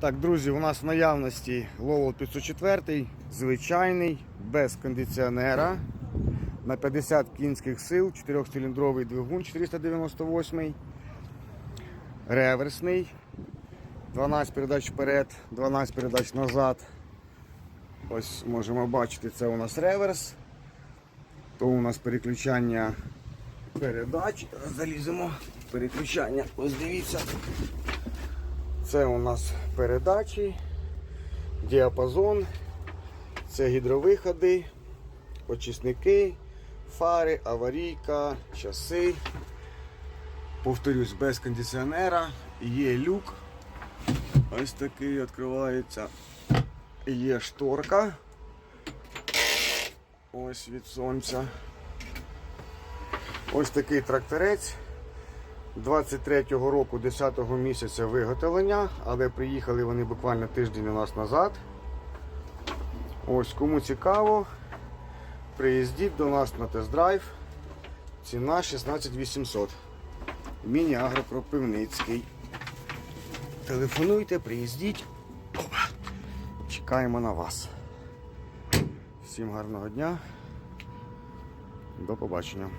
Так, друзі, у нас в наявності Lowell 504, звичайний, без кондиціонера. На 50 кінських сил, 4-циліндровий двигун 498, реверсний, 12 передач вперед, 12 передач назад. Ось можемо бачити, це у нас реверс. То у нас переключання передач. Заліземо. Переключання. Ось дивіться. Це у нас передачі, діапазон, це гідровиходи, очисники, фари, аварійка, часи. Повторюсь, без кондиціонера. Є люк. Ось такий відкривається. Є шторка. Ось від сонця. Ось такий тракторець. 23-го року 10-го місяця виготовлення, але приїхали вони буквально тиждень у нас назад. Ось кому цікаво, приїздіть до нас на тест-драйв. Ціна 16800. Міні-агрокропивницький. Телефонуйте, приїздіть. Опа. Чекаємо на вас. Всім гарного дня. До побачення.